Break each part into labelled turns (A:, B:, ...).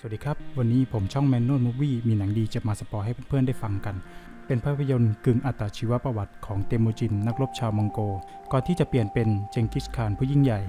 A: สวัสดีครับ วันนี้ผมช่อง Manual Movie มีหนังดีจะมาสปอยให้เพื่อนๆได้ฟังกัน เป็นภาพยนตร์กึ่งอัตชีวประวัติของเตมูจิน นักรบชาวมองโก ก่อนที่จะเปลี่ยนเป็นเจงกิสข่านผู้ยิ่งใหญ่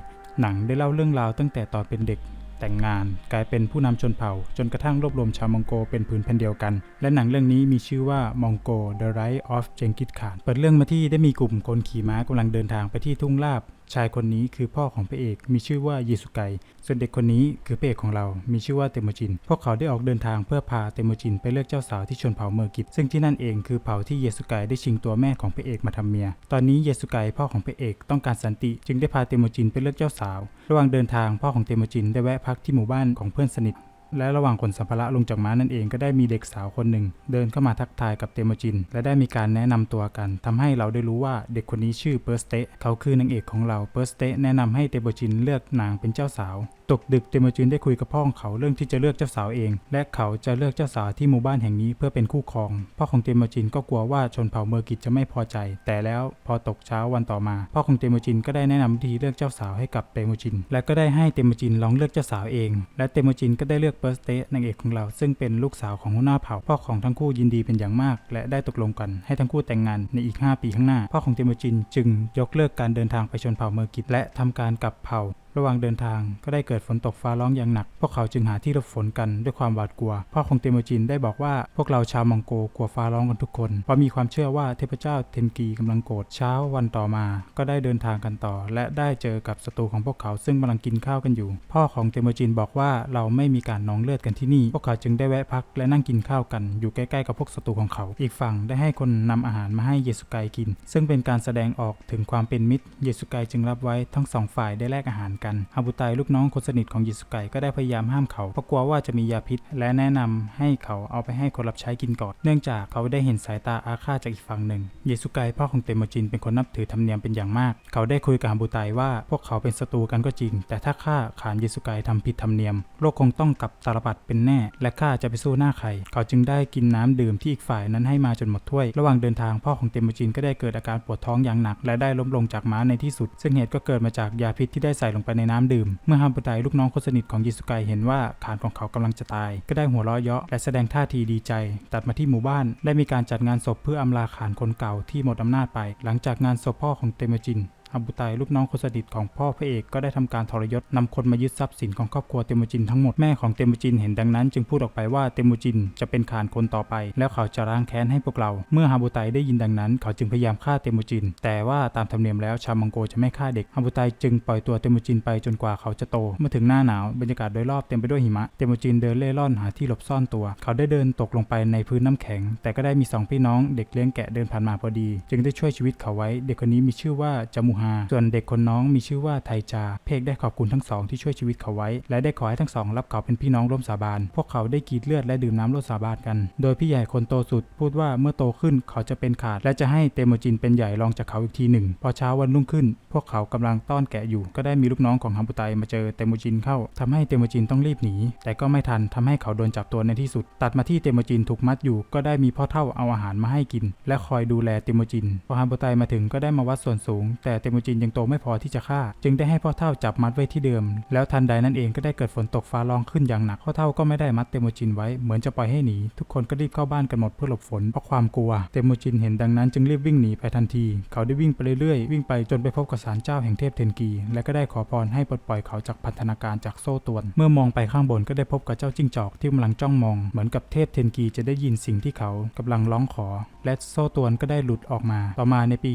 A: หนังได้เล่าเรื่องราวตั้งแต่ตอนเป็นเด็ก แต่งงาน กลายเป็นผู้นำชนเผ่า จนกระทั่งรวบรวมชาวมองโกเป็นผืนแผ่นเดียวกัน และหนังเรื่องนี้มีชื่อว่ามองโก The Rise of Genghis Khan เปิดเรื่องมาที่ได้มีกลุ่มคนขี่ม้ากำลังเดินทางไปที่ทุ่งลาบ ชายคนนี้คือพ่อของพระเอกมีชื่อว่าเยสุไก ส่วนเด็กคนนี้คือพระเอกของเรา มีชื่อว่าเตโมจิน พวกเขาได้ออกเดินทางเพื่อพาเตโมจินไปเลือกเจ้าสาวที่ชนเผ่าเมอร์กิตซึ่งที่นั่นเองคือเผ่าที่เยสุไกได้ชิงตัวแม่ของพระเอกมาทำเมีย ตอนนี้เยสุไกพ่อของพระเอกต้องการสันติ จึงได้พาเตโมจินไปเลือกเจ้าสาว ระหว่างเดินทางพ่อของเตโมจินได้แวะพักที่หมู่บ้านของเพื่อนสนิท และระหว่างขนสัมภาระลงจากม้านั่นเองก็ได้มีเด็กสาวคนหนึ่ง เดินเข้ามาทักทายกับเตโมจิน และได้มีการแนะนำตัวกันทำให้เราได้รู้ว่าเด็กคนนี้ชื่อเปอร์สเตเขาคือนางเอกของเราเปอร์สเตแนะนำให้เตโมจินเลือกนางเป็นเจ้าสาว ตกดึกเตมจินได้คุยกับพ่อของเขาเรื่องที่จะเลือกเจ้าสาวเอง และเขาจะเลือกเจ้าสาวที่หมู่บ้านแห่งนี้เพื่อเป็นคู่ครอง พ่อของเตมจินก็กลัวว่าชนเผ่าเมอร์กิตจะไม่พอใจ แต่แล้วพอตกเช้าวันต่อมา พ่อของเตมจินก็ได้แนะนำวิธีเลือกเจ้าสาวให้กับเตมจินและก็ได้ให้เตมจินลองเลือกเจ้าสาวเอง และเตมจินก็ได้เลือกเปิร์สเตนางเอกของเรา ซึ่งเป็นลูกสาวของหัวหน้าเผ่า พ่อของทั้งคู่ยินดีเป็นอย่างมาก และได้ตกลงกันให้ทั้งคู่แต่งงานในอีก 5 ปีข้างหน้า พ่อของเตมจินจึงยกเลิกการเดินทางไปชนเผ่าเมอร์กิตและทำการกลับเผ่า ระหว่างเดินทางก็ได้เกิดฝนตกฟ้าร้องอย่างหนัก พวกเขาจึงหาที่หลบฝนกันด้วยความหวาดกลัว พ่อของเตโมจินได้บอกว่าพวกเราชาวมองโกกลัวฟ้าร้องกันทุกคน เพราะมีความเชื่อว่าเทพเจ้าเทนกีกำลังโกรธ เช้าวันต่อมา ก็ได้เดินทางกันต่อ และได้เจอกับศัตรูของพวกเขาซึ่งกำลังกินข้าวกันอยู่ พ่อของเตโมจินบอกว่าเราไม่มีการนองเลือดกันที่นี่ พวกเขาจึงได้แวะพักและนั่งกินข้าวกันอยู่ใกล้ๆกับพวกศัตรูของเขา อีกฝั่งได้ให้คนนำอาหารมาให้เยสุไกกิน ซึ่งเป็นการแสดงออกถึงความเป็นมิตร เยสุไกจึงรับไว้ทั้งสองฝ่ายได้แลกอาหารกันฮาบุไตลูกน้องคนสนิทของเยสุไกก็ได้พยายามห้ามเขาเพราะกลัวว่าจะมียาพิษ และแนะนำให้เขาเอาไปให้คนรับใช้กินก่อน เนื่องจากเขาได้เห็นสายตาอาฆาตจากอีกฝั่งหนึ่งเยสุไกพ่อของเตโมจินเป็นคนนับถือธรรมเนียมเป็นอย่างมาก เขาได้คุยกับฮาบุไตว่าพวกเขาเป็นศัตรูกันก็จริง แต่ถ้าข้าขานเยสุไกทำผิดธรรมเนียม โลกคงต้องกลับตาลปัดเป็นแน่ และข้าจะไปสู้หน้าใครเขาจึงได้กินน้ำดื่มที่อีกฝ่ายนั้นให้มาจนหมดถ้วย ระหว่างเดินทางพ่อของเตโมจินก็ได้เกิดอาการปวดท้องอย่างหนัก และได้ล้มลงจากม้าในที่สุด ซึ่งเหตุก็เกิดมาจากยาพิษที่ได้ใส่ลงไปในน้ำดื่ม เมื่อฮาบุไตลูกน้องคนสนิทของยิสุไกเห็นว่าขานของเขากำลังจะตาย ก็ได้หัวเราะเยาะและแสดงท่าทีดีใจ ตัดมาที่หมู่บ้าน ได้มีการจัดงานศพเพื่ออำลาขานคนเก่าที่หมดอำนาจไป หลังจากงานศพพ่อของเตมจิน อาบุไตลูกน้องคนสนิทของพ่อพระเอกก็ได้ทำการทรยศนำคนมายึดทรัพย์สินของครอบครัวเตโมจินทั้งหมด แม่ของเตโมจินเห็นดังนั้น จึงพูดออกไปว่าเตโมจินจะเป็นขานคนต่อไป แล้วเขาจะล้างแค้นให้พวกเรา เมื่อฮาบุไตได้ยินดังนั้น เขาจึงพยายามฆ่าเตโมจิน แต่ว่าตามธรรมเนียมแล้วชาวมองโกจะไม่ฆ่าเด็กฮาบุไตจึงปล่อยตัวเตโมจินไปจนกว่าเขาจะโต เมื่อถึงหน้าหนาวบรรยากาศโดยรอบเต็มไปด้วยหิมะเตโมจินเดินเล่ร่อนหาที่หลบซ่อนตัว เขาได้เดินตกลงไปในพื้นน้ำแข็ง แต่ก็ได้มีสองพี่น้องเด็กเลี้ยงแกะเดินผ่านมาพอดี จึงได้ช่วยชีวิตเขาไว้ เด็กคนนี้มีชื่อว่าจามูฮาส่วนเด็กคนน้องมีชื่อว่าไทจา เพกได้ขอบคุณทั้งสองที่ช่วยชีวิตเขาไว้ และได้ขอให้ทั้งสองรับเขาเป็นพี่น้องร่วมสาบาน พวกเขาได้กรีดเลือดและดื่มน้ำร่วมสาบานกัน โดยพี่ใหญ่คนโตสุดพูดว่าเมื่อโตขึ้นเขาจะเป็นขาด และจะให้เตโมจินเป็นใหญ่รองจากเขาอีกทีหนึ่ง พอเช้าวันรุ่งขึ้น พวกเขากำลังต้อนแกะอยู่ ก็ได้มีลูกน้องของฮัมบุไตมาเจอเตโมจินเข้าทำให้เตโมจินต้องรีบหนี แต่ก็ไม่ทันทำให้เขาโดนจับตัวในที่สุด ตัดมาที่เตโมจินถูกมัดอยู่ ก็ได้มีพ่อเท่าเอาอาหารมาให้กิน และคอยดูแลเตโมจิน พอฮัมบุไตมาถึงก็ได้มาวัดส่วนสูง แต่เตโมจินยังโตไม่พอที่จะฆ่า จึงได้ให้พ่อเท่าจับมัดไว้ที่เดิม แล้วทันใดนั้นเองก็ได้เกิดฝนตกฟ้าร้องขึ้นอย่างหนักพ่อเท่าก็ไม่ได้มัดเตโมจินไว้เหมือนจะปล่อยให้หนี ทุกคนก็รีบเข้าบ้านกันหมดเพื่อหลบฝนเพราะความกลัวเตโมจินเห็นดังนั้นจึงรีบวิ่งหนีไปทันที เขาได้วิ่งไปเรื่อยๆ วิ่งไปจนไปพบกับศาลเจ้าแห่งเทพเทนกี และก็ได้ขอพรให้ปลดปล่อยเขาจากพันธนาการจากโซ่ตวน เมื่อมองไปข้างบนก็ได้พบกับเจ้าจิ้งจอกที่กำลังจ้องมอง เหมือนกับเทพเทนกีจะได้ยินสิ่งที่เขากำลังร้องขอ และโซ่ตวนก็ได้หลุดออกมา ต่อมาในปี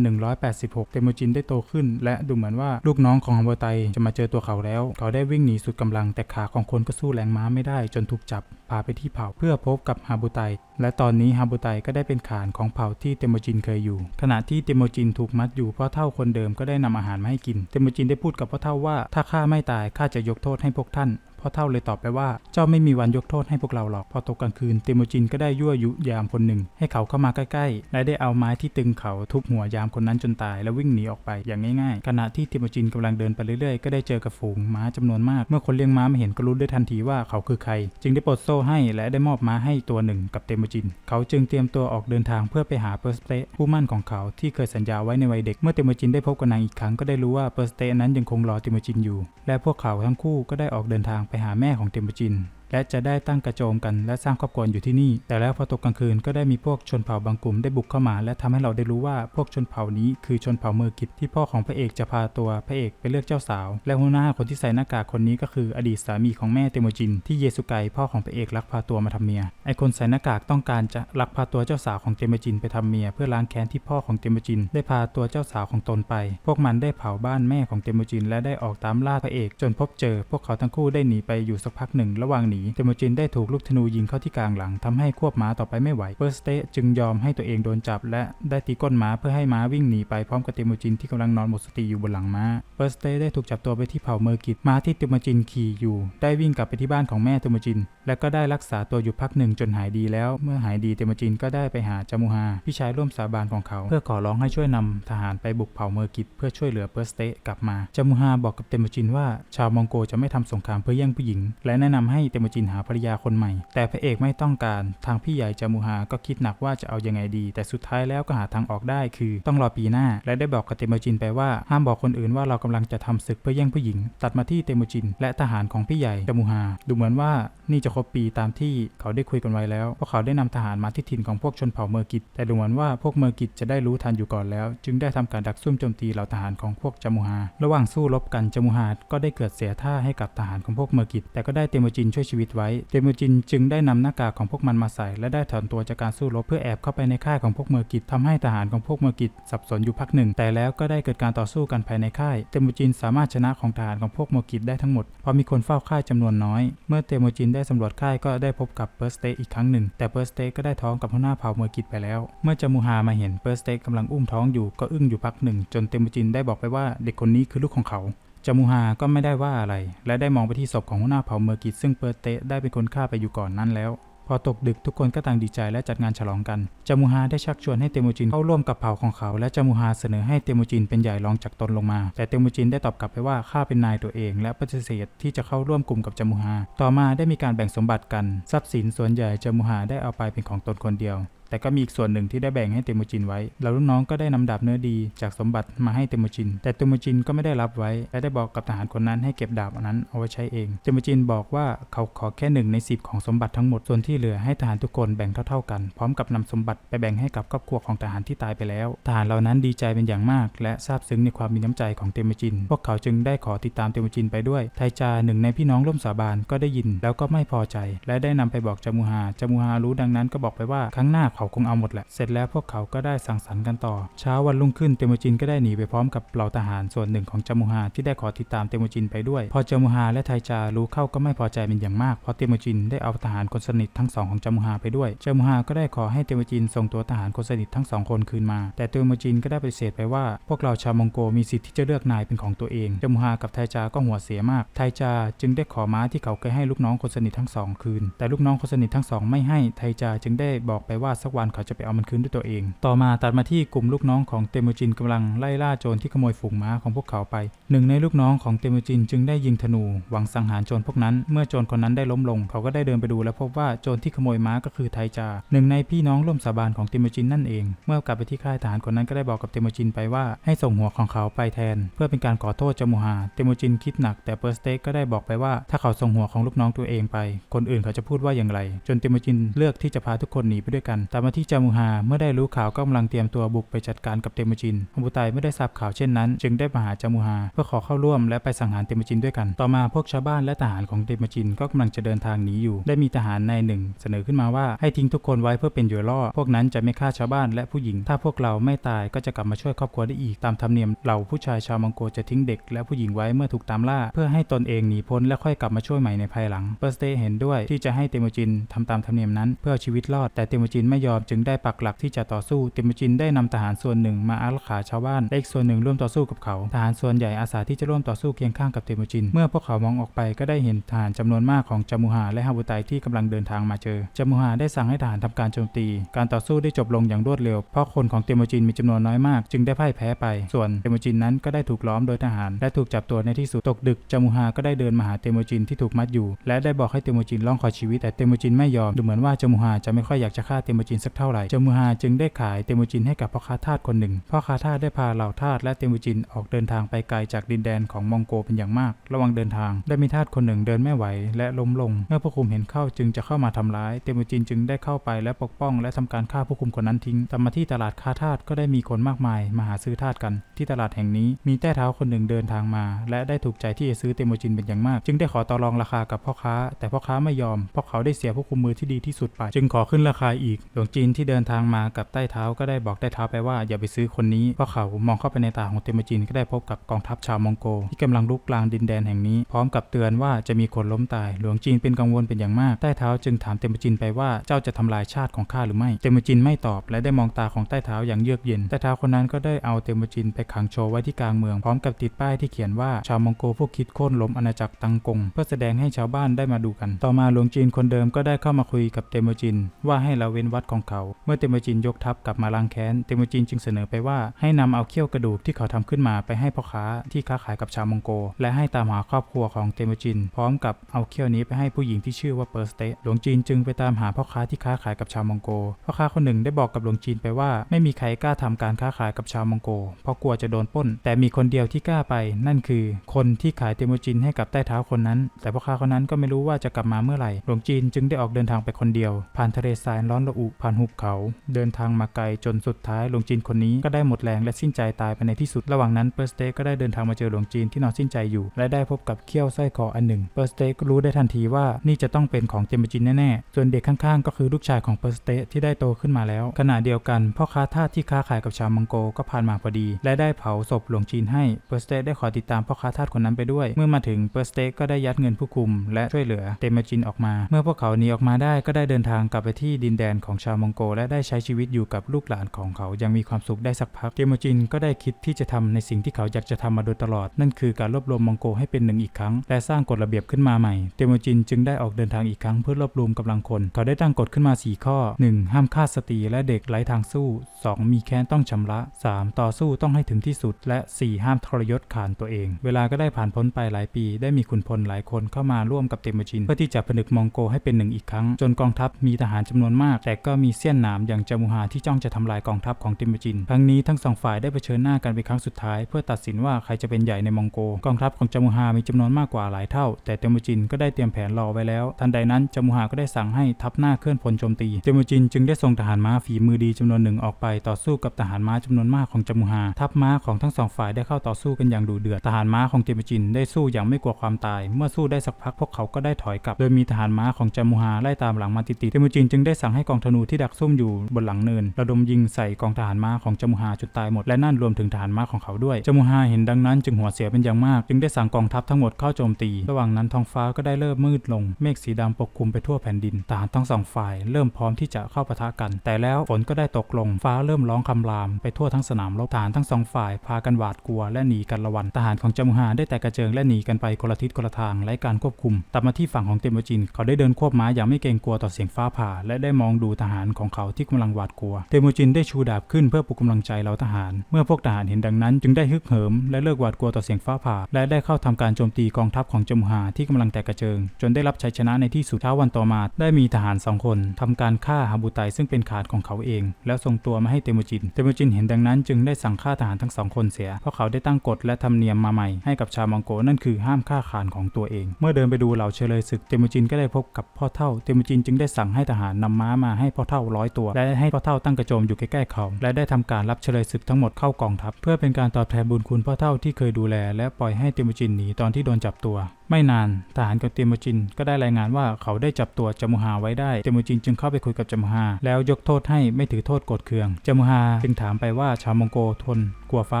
A: 1186 เตโมจินได้โตขึ้น และดูเหมือนว่าลูกน้องของฮัมโบไตจะมาเจอตัวเขาแล้ว เขาได้วิ่งหนีสุดกำลังแต่ขาของคนก็สู้แรงม้าไม่ได้จนถูกจับพาไปที่เผ่าเพื่อพบกับฮาบุไต และตอนนี้ฮาบุไตก็ได้เป็นขานของเผ่าที่เตโมจินเคยอยู่ ขณะที่เตโมจินถูกมัดอยู่พ่อเท่าคนเดิมก็ได้นำอาหารมาให้กิน เตโมจินได้พูดกับพ่อเท่าว่า ถ้าข้าไม่ตายข้าจะยกโทษให้พวกท่าน พ่อเท่าเลยตอบไปว่าเจ้าไม่มีวันยกโทษให้พวกเราหรอก พอตกกลางคืนเตโมจินก็ได้ยั่วยุยามคนหนึ่ง ให้เขาเข้ามาใกล้ๆ และได้เอาไม้ที่ตึงเขาทุบหัวยามคนนั้นจนตายแล้ววิ่งหนีออกไปอย่างง่ายๆ ขณะที่เตโมจินกำลังเดินไปเรื่อยๆ ก็ได้เจอกับฝูงม้าจำนวนมาก เมื่อคนเลี้ยงม้าม่เห็นก็รู้ได้ทันทีว่าเขาคือใคร จึงได้ปลดโซ่ให้และได้มอบม้าให้ตัวหนึ่งกับเตโมจิน เขาจึงเตรียมตัวออกเดินทางเพื่อไปหาเปอร์สเตผู้มั่นของเขาที่เคยสัญญาไว้ในวัยเด็กเมื่อเตโมจินได้พบกับนางอีกครั้งก็ได้รู้ว่าเปอร์สเตนั้นยังคงรอเตโมจินอยู่ และพวกเขาทั้งคู่ก็ได้ออกเดินทางไปหาแม่ของเต็มจิน และจะได้ตั้งกระโจมกันและสร้างครอบครัวอยู่ที่นี่ แต่แล้วพอตกกลางคืนก็ได้มีพวกชนเผ่าบางกลุ่มได้บุกเข้ามา และทำให้เราได้รู้ว่าพวกชนเผ่านี้คือชนเผ่าเมอกิตที่พ่อของพระเอกจะพาตัวพระเอกไปเลือกเจ้าสาว และหัวหน้าคนที่ใส่หน้ากากคนนี้ก็คืออดีตสามีของแม่เตโมจิน ที่เยสุไกพ่อของพระเอกลักพาตัวมาทำเมียไอคนใส่หน้ากากต้องการจะลักพาตัวเจ้าสาวของเตโมจินไปทำเมีย เพื่อล้างแค้นที่พ่อของเตโมจิน ได้พาตัวเจ้าสาวของตนไป พวกมันได้เผาบ้านแม่ของเตโมจิน และได้ออกตามล่าพระเอก จนพบเจอ พวกเขาทั้งคู่ได้หนีไปอยู่สักพักหนึ่งระหว่างหนีเตโมจินได้ถูกลูกธนูยิงเข้าที่กลางหลังทำให้ควบม้าต่อไปไม่ไหวเปอร์สเตจึงยอมให้ตัวเองโดนจับ และได้ตีก้นม้าเพื่อให้ม้าวิ่งหนีไปพร้อมกับเตโมจินที่กำลังนอนหมดสติอยู่บนหลังม้าเปอร์สเตได้ถูกจับตัวไปที่เผ่าเมอร์กิตม้าที่เตโมจินขี่อยู่ ได้วิ่งกลับไปที่บ้านของแม่เตโมจิน และก็ได้รักษาตัวอยู่พักหนึ่งจนหายดีแล้ว เมื่อหายดีเตโมจินก็ได้ไปหาจามูฮาพี่ชายร่วมสาบานของเขา เพื่อขอร้องให้ช่วยนำทหารไปบุกเผ่าเมอร์กิตเพื่อช่วยเหลือเปอร์สเตกลับมาจามูฮาบอกกับเตโมจินว่าชาวมองโกจะไม่ทำสงครามเพื่อแย่งผู้หญิง และแนะนำให้เตโมจินหาภรรยาคนใหม่ แต่พระเอกไม่ต้องการ ทางพี่ใหญ่จามูฮาก็คิดหนักว่าจะเอายังไงดี แต่สุดท้ายแล้วก็หาทางออกได้คือต้องรอปีหน้า และได้บอกกับเตโมจินไปว่าห้ามบอกคนอื่นว่าเรากำลังจะทำศึกเพื่อแย่งผู้หญิง ตัดมาที่เตโมจิน และทหารของพี่ใหญ่จามูฮาดูเหมือนว่านี่จะครบปีตามที่เขาได้คุยกันไว้แล้วพวกเขาได้นำทหารมาที่ถิ่นของพวกชนเผ่าเมอร์กิตแต่ดูเหมือนว่าพวกเมอร์กิตจะได้รู้ทันอยู่ก่อนแล้ว จึงได้ทำการดักซุ่มโจมตีเหล่าทหารของพวกจามูฮาระหว่างสู้รบกันจามูฮาก็ได้เกิดเสียท่าให้กับทหารของพวกเมอร์กิตแต่ก็ได้เตโมจินช่วยชีวิตไว้เตโมจินจึงได้นำหน้ากากของพวกมันมาใส่ และได้ถอนตัวจากการสู้รบเพื่อแอบเข้าไปในค่ายของพวกเมอร์กิตทำให้ทหารของพวกเมอร์กิตสับสนอยู่พักหนึ่ง แต่แล้วก็ได้เกิดการต่อสู้กันภายในค่าย เตโมจินสามารถชนะของทหารของพวกเมอร์กิตได้ทั้งหมด เพราะมีคนเฝ้าค่ายจำนวนน้อย เมื่อเตโมจินได้สำรวจค่ายก็ได้พบกับเปอร์สเตอีกครั้งหนึ่ง แต่เปอร์สเตก็ได้ท้องกับหัวหน้าเผ่าเมอร์กิตไปแล้ว เมื่อจามูฮามาเห็นเปอร์สเตกำลังอุ้มท้องอยู่ก็อึ้งอยู่พักหนึ่ง จนเตโมจินได้บอกไปว่าเด็กคนนี้คือลูกของเขา จามูฮาก็ไม่ได้ว่าอะไร และได้มองไปที่ศพของหัวหน้าเผ่าเมอร์กิตซึ่งเปอร์เตได้เป็นคนฆ่าไปอยู่ก่อนนั้นแล้ว พอตกดึกทุกคนก็ต่างดีใจและจัดงานฉลองกัน จามูฮาได้ชักชวนให้เตโมจินเข้าร่วมกับเผ่าของเขา และจามูฮาเสนอให้เตโมจินเป็นใหญ่รองจากตนลงมา แต่เตโมจินได้ตอบกลับไปว่าข้าเป็นนายตัวเอง และปฏิเสธที่จะเข้าร่วมกลุ่มกับจามูฮา ต่อมาได้มีการแบ่งสมบัติกัน ทรัพย์สินส่วนใหญ่จามูฮาได้เอาไปเป็นของตนคนเดียว แต่ก็มีอีกส่วนหนึ่งที่ได้แบ่งให้เตโมจินไว้ แล้วลูกน้องก็ได้นำดาบเนื้อดีจากสมบัติมาให้เตโมจิน แต่เตโมจินก็ไม่ได้รับไว้ และได้บอกกับทหารคนนั้นให้เก็บดาบอันนั้นเอาไว้ใช้เอง เตโมจินบอกว่าเขาขอแค่หนึ่งในสิบของสมบัติทั้งหมด ส่วนที่เหลือให้ทหารทุกคนแบ่งเท่าๆกัน พร้อมกับนำสมบัติไปแบ่งให้กับครอบครัวของทหารที่ตายไปแล้ว ทหารเหล่านั้นดีใจเป็นอย่างมาก และซาบซึ้งในความมีน้ำใจของเตโมจิน พวกเขาจึงได้ขอติดตามเตโมจินไปด้วย ไทจาหนึ่งในพี่น้องร่วมสาบานก็ได้ยิน แล้วก็ไม่พอใจ และได้นำไปบอกจามูฮาจามูฮารู้ดังนั้นก็บอกไปว่าครั้งหน้าเขาคงเอาหมดแหละ เสร็จแล้วพวกเขาก็ได้สังสรรค์กันต่อ เช้าวันรุ่งขึ้นเตโมจินก็ได้หนีไปพร้อมกับเหล่าทหารส่วนหนึ่งของจามูฮาที่ได้ขอติดตามเตโมจินไปด้วย พอจามูฮาและไทจารู้เข้าก็ไม่พอใจเป็นอย่างมาก เพราะเตโมจินได้เอาทหารคนสนิททั้งสองของจามูฮาไปด้วยจามูฮาก็ได้ขอให้เตโมจินส่งตัวทหารคนสนิททั้งสองคนคืนมา แต่เตโมจินก็ได้ปฏิเสธไปว่า พวกเราชาวมองโกมีสิทธิ์ที่จะเลือกนายเป็นของตัวเองจามูฮากับไทจาก็หัวเสียมาก ไทจาจึงได้ขอม้าที่เขาเคยให้ลูกน้องคนสนิททั้งสองคืน แต่ลูกน้องคนสนิททั้งสองไม่ให้ไทจาจึงได้บอกไปว่าสักวันเขาจะไปเอามันคืนด้วยตัวเอง ต่อมาตัดมาที่กลุ่มลูกน้องของเตโมจินกำลังไล่ล่าโจรที่ขโมยฝูงม้าของพวกเขาไป หนึ่งในลูกน้องของเตโมจินจึงได้ยิงธนู หวังสังหารโจรพวกนั้น เมื่อโจรคนนั้นได้ล้มลง เขาก็ได้เดินไปดูและพบว่าโจรที่ขโมยม้าก็คือไทจา หนึ่งในพี่น้องร่วมสาบานของเตโมจินนั่นเอง เมื่อกลับไปที่ค่ายทหารคนนั้นก็ได้บอกกับเตโมจินไปว่าให้ส่งหัวของเขาไปแทน เพื่อเป็นการขอโทษจมูฮาเตโมจินคิดหนักแต่เปอร์สเต็กก็ได้บอกไปว่าถ้าเขาส่งหัวของลูกน้องตัวเองไป คนอื่นเขาจะพูดว่าอย่างไร จนเตโมจินเลือกที่จะพาทุกคนหนีไปด้วยกันตามมาที่จามูฮาเมื่อได้รู้ข่าวก็กำลังเตรียมตัวบุกไปจัดการกับเตโมจินฮาบุไตไม่ได้ทราบข่าวเช่นนั้น จึงได้มาหาจามูฮาเพื่อขอเข้าร่วมและไปสังหารเตโมจินด้วยกัน ต่อมาพวกชาวบ้านและทหารของเตโมจินก็กำลังจะเดินทางหนีอยู่ ได้มีทหารนายหนึ่ง เสนอขึ้นมาว่าให้ทิ้งทุกคนไว้เพื่อเป็นเหยื่อล่อ พวกนั้นจะไม่ฆ่าชาวบ้านและผู้หญิง ถ้าพวกเราไม่ตายก็จะกลับมาช่วยครอบครัวได้อีกตามธรรมเนียมเหล่าผู้ชายชาวมังโกจะทิ้งเด็กและผู้หญิงไว้เมื่อถูกตามล่า เพื่อให้ตนเองหนีพ้นและค่อยกลับมาช่วยใหม่ในภายหลังเปอร์สเตเห็นด้วยที่จะให้เตมจินทำตามธรรมเนียมนั้น เพื่อชีวิตรอดแต่เตมจินไม่ยอมจึงได้ปักหลักที่จะต่อสู้เตโมจินได้นำทหารส่วนหนึ่งมาอารักขาชาวบ้านและอีกส่วนหนึ่งร่วมต่อสู้กับเขา ทหารส่วนใหญ่อาสาที่จะร่วมต่อสู้เคียงข้างกับเตโมจิน เมื่อพวกเขามองออกไปก็ได้เห็นทหารจำนวนมากของจามูฮาและฮาบุไตที่กำลังเดินทางมาเจอจามูฮาได้สั่งให้ทหารทำการโจมตี การต่อสู้ได้จบลงอย่างรวดเร็ว เพราะคนของเตโมจินมีจำนวนน้อยมาก จึงได้พ่ายแพ้ไป ส่วนเตโมจินนั้นก็ได้ถูกล้อมโดยทหาร และถูกจับตัวในที่สุดตกดึกจามูฮาก็ได้เดินมาหาเตมจินที่ถูกมัดอยู่ และได้บอกให้เตมจินร้องขอชีวิตแต่เตมจินไม่ยอมดูเหมือนว่าจามูฮาจะไม่ค่อยอยากจะฆ่าเตมจินนสักเท่าไหร่จมูฮาจึงได้ขายเตมูจินให้กับพ่อค้าทาสคนหนึ่ง พ่อค้าทาสได้พาเหล่าทาสและเตมูจินออกเดินทางไปไกลจากดินแดนของมองโกเป็นอย่างมาก ระหว่างเดินทาง ได้มีทาสคนหนึ่งเดินไม่ไหวและล้มลง เมื่อผู้คุมเห็นเข้าจึงจะเข้ามาทำร้าย เตมูจินจึงได้เข้าไปและปกป้อง และทำการฆ่าผู้คุมคนนั้นทิ้งตามมาที่ตลาดค้าทาสก็ได้มีคนมากมายมาหาซื้อทาสกัน ที่ตลาดแห่งนี้มีแต้เท้าคนหนึ่งเดินทางมา และได้ถูกใจที่จะซื้อเตมูจินเป็นอย่างมาก จึงได้ขอต่อรองราคากับพ่อค้า แต่พ่อค้าไม่ยอมเพราะเขาได้เสียผู้คุมมือที่ดีที่สุดไป จึงขอขึ้นราคาอีกหลวงจีนที่เดินทางมากับใต้เท้าก็ได้บอกใต้เท้าไปว่าอย่าไปซื้อคนนี้เพราะเขามองเข้าไปในตาของเตมูจินก็ได้พบกับกองทัพชาวมองโกที่กำลังลุกลางดินแดนแห่งนี้ พร้อมกับเตือนว่าจะมีคนล้มตาย หลวงจีนเป็นกังวลเป็นอย่างมากใต้เท้าจึงถามเตมูจินไปว่าเจ้าจะทำลายชาติของข้าหรือไม่เตมูจินไม่ตอบและได้มองตาของใต้เท้าอย่างเยือกเย็นใต้เท้าคนนั้นก็ได้เอาเตมูจินไปขังโชว์ไว้ที่กลางเมืองพร้อมกับติดป้ายที่เขียนว่าชาวมองโกพวกคิดโค่นล้มอาณาจักรตังกง เพื่อแสดงให้ชาวบ้านได้มาดูกัน ต่อมาหลวงจีนคนเดิมก็ได้เข้ามาคุยกับเตมจิน ว่าให้ละเว้นวัดของเขา เมื่อเตมูจินยกทัพกลับมาล้างแค้น เตมูจินจึงเสนอไปว่าให้นำเอาเขี้ยวกระดูกที่เขาทำขึ้นมาไปให้พ่อค้าที่ค้าขายกับชาวมองโก และให้ตามหาครอบครัวของเตมูจิน พร้อมกับเอาเขี้ยวนี้ไปให้ผู้หญิงที่ชื่อว่าเปอร์สเตหลวงจีนจึงไปตามหาพ่อค้าที่ค้าขายกับชาวมองโก พ่อค้าคนหนึ่งได้บอกกับหลวงจีนไปว่า ไม่มีใครกล้าทำการค้าขายกับชาวมองโก เพราะกลัวจะโดนป้น แต่มีคนเดียวที่กล้าไป นั่นคือ คนที่ขายเตมูจินให้กับใต้เท้าคนนั้น แต่พ่อค้าคนนั้นก็ไม่รู้ว่าจะกลับมาเมื่อไหร่หลวงจีนจึงได้ออกเดินทางไปคนเดียวผ่านทะเลทรายร้อนระอุผ่านหุบเขา เดินทางมาไกลจนสุดท้ายหลวงจีนคนนี้ก็ได้หมดแรงและสิ้นใจตายไปในที่สุดระหว่างนั้นเปอร์สเตก็ได้เดินทางมาเจอหลวงจีนที่นอนสิ้นใจอยู่ และได้พบกับเขี้ยวสร้อยคออันหนึ่งเปอร์สเตก็รู้ได้ทันทีว่านี่จะต้องเป็นของเตมจินแน่ๆส่วนเด็กข้างๆ ก็คือลูกชายของเปอร์สเตที่ได้โตขึ้นมาแล้ว ขณะเดียวกันพ่อค้าทาสที่ค้าขายกับชาวมังโกก็ผ่านมาพอดี และได้เผาศพหลวงจีนให้เปอร์สเตได้ขอติดตามพ่อค้าทาสคนนั้นไปด้วย เมื่อมาถึงเปอร์สเตก็ได้ยัดเงินผู้คุม และช่วยเหลือเตมจินออกมา เมื่อพวกเขาหนีออกมาได้ก็ได้เดินทางกลับไปที่ดินแดนของชาวมองโกและได้ใช้ชีวิตอยู่กับลูกหลานของเขายังมีความสุขได้สักพักเตมูจินก็ได้คิดที่จะทำในสิ่งที่เขาอยากจะทำมาโดยตลอด นั่นคือการรวบรวมมองโกให้เป็นหนึ่งอีกครั้ง และสร้างกฎระเบียบขึ้นมาใหม่เตมูจินจึงได้ออกเดินทางอีกครั้งเพื่อรวบรวมกำลังคน เขาได้ตั้งกฎขึ้นมา 4 ข้อ 1. ห้ามฆ่าสตรีและเด็กไร้ทางสู้ 2. มีแค้นต้องชำระ 3. ต่อสู้ต้องให้ถึงที่สุด และ 4. ห้ามทรยศขานตัวเอง เวลาก็ได้ผ่านพ้นไปหลายปี ได้มีขุนพลหลายคนเข้ามาร่วมกับเตมจิน เพื่อที่จะผนึกมองโกให้เป็นหนึ่งอีกครั้ง จนกองทัพมีทหารจำนวนมาก แต่ก็มีเสี้ยนหนามอย่างจามูฮาที่จ้องจะทำลายกองทัพของเตมูจิน ครั้งนี้ทั้งสองฝ่ายได้เผชิญหน้ากันเป็นครั้งสุดท้าย เพื่อตัดสินว่าใครจะเป็นใหญ่ในมองโก กองทัพของจามูฮามีจำนวนมากกว่าหลายเท่า แต่เตมูจินก็ได้เตรียมแผนรอไว้แล้ว ทันใดนั้นจามูฮาก็ได้สั่งให้ทัพหน้าเคลื่อนพลโจมตีเตมูจินจึงได้ส่งทหารม้าฝีมือดีจำนวนหนึ่งออกไปต่อสู้กับทหารม้าจำนวนมากของจามูฮา ทัพม้าของทั้งสองฝ่ายได้เข้าต่อสู้กันอย่างดุเดือด ทหารม้าของเตมูจินได้สู้อย่างไม่กลัวความตาย เมื่อสู้ได้สักพักพวกเขาก็ได้ถอยกลับ โดยมีทหารม้าของจามูฮาไล่ตามหลังมาติดๆเตมูจินจึงได้สั่งให้กองธนูที่ดักซุ่มอยู่บนหลังเนิน ระดมยิงใส่กองทหารม้าของจามูฮาจนตายหมดและนั่นรวมถึงทหารม้าของเขาด้วยจามูฮาเห็นดังนั้นจึงหัวเสียเป็นอย่างมาก จึงได้สั่งกองทัพทั้งหมดเข้าโจมตี ระหว่างนั้นท้องฟ้าก็ได้เริ่มมืดลง เมฆสีดำปกคลุมไปทั่วแผ่นดินทหารทั้งสองฝ่าย เริ่มพร้อมที่จะเข้าปะทะกัน แต่แล้วฝนก็ได้ตกลงฟ้าเริ่มร้องคำรามไปทั่วทั้งสนามรบทหารทั้งสองฝ่ายพากันหวาดกลัวและหนีกันละวันทหารของจามูฮาได้แต่กระเจิงและหนีกันไปคนละทิศคนละทางไร้การควบคุมตัดมาที่ฝั่งของเตมจิน เขาได้เดินควบม้าอย่างไม่เกรงกลัวต่อเสียงฟ้าผ่า และได้มองดูทหารของเขาที่กำลังหวาดกลัว เตโมจินได้ชูดาบขึ้นเพื่อปลุกกำลังใจเหล่าทหาร เมื่อพวกทหารเห็นดังนั้น จึงได้ฮึกเหิมและเลิกหวาดกลัวต่อเสียงฟ้าผ่า และได้เข้าทำการโจมตีกองทัพของจมูฮาที่กำลังแตกกระเจิง จนได้รับชัยชนะในที่สุดเช้าวันต่อมา ได้มีทหารสองคนทำการฆ่าฮาบูไตซึ่งเป็นขาดของเขาเอง แล้วส่งตัวมาให้เตโมจิน เตโมจินเห็นดังนั้น จึงได้สั่งฆ่าทหารทั้งสองคนเสีย เพราะเขาได้ตั้งกฎและธรรมเนียมมาใหม่ให้กับชาวมองโกนั่นคือห้ามฆ่าขานของตัวเอง เมื่อเดินไปดูเหล่าเชลยศึกเตโมจินก็ได้พบกับพ่อเท่าเตโมจินจึงได้สั่งให้ทหารนำม้ามาให้พ่อเท่าร้อยตัว และให้พ่อเท่าตั้งกระโจมอยู่ใกล้ๆเขา และได้ทำการรับเฉลยศึกทั้งหมดเข้ากองทัพ เพื่อเป็นการตอบแทนบุญคุณพ่อเท่าที่เคยดูแล และปล่อยให้เตโมจินหนีตอนที่โดนจับตัว ไม่นานทหารกับเตโมจินก็ได้รายงานว่าเขาได้จับตัวจามูฮาไว้ได้เตมูจินจึงเข้าไปคุยกับจามูฮาแล้วยกโทษให้ไม่ถือโทษโกรธเคืองจามูฮาจึงถามไปว่าชาวมองโกทน กลัวฟ้า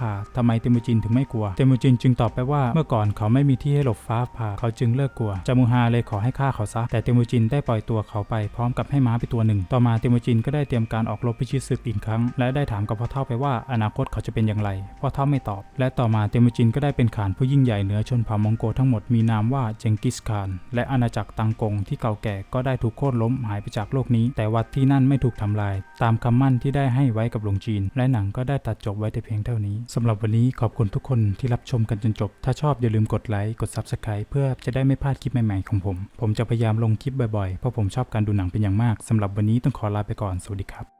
A: ผ่าทำไมเตโมจินถึงไม่กลัว เตโมจินจึงตอบไปว่าเมื่อก่อนเขาไม่มีที่ให้หลบฟ้าผ่าเขาจึงเลิกกลัว จามูฮาเลยขอให้ฆ่าเขาซะ แต่เตโมจินได้ปล่อยตัวเขาไปพร้อมกับให้ม้าไปตัวหนึ่ง ต่อมาเตโมจินก็ได้เตรียมการออกรบพิชิตศึกอีกครั้ง และได้ถามกับพ่อเท่าไปว่าอนาคตเขาจะเป็นอย่างไร พ่อเท่าไม่ตอบ และต่อมาเตโมจินก็ได้เป็นขานผู้ยิ่งใหญ่เหนือชนเผ่ามองโกทั้งหมดมีนามว่าเจงกิสคาน และอาณาจักรตังกงที่เก่าแก่ก็ได้ถูกโค่นล้มหายไปจากโลกนี้ แต่วัดที่นั่นไม่ถูกทำลาย ตามคำมั่นที่ได้ให้ไว้กับหลวงจีน และหนังก็ได้ตัดจบไว้แต่เพียงเท่านี้สำหรับวันนี้ขอบคุณทุกคนที่รับชมกันจนจบ ถ้าชอบอย่าลืมกดไลค์กด Subscribe เพื่อจะได้ไม่พลาดคลิปใหม่ๆของผม ผมจะพยายามลงคลิปบ่อยๆ เพราะผมชอบการดูหนังเป็นอย่างมากสำหรับวันนี้ต้องขอลาไปก่อนสวัสดีครับ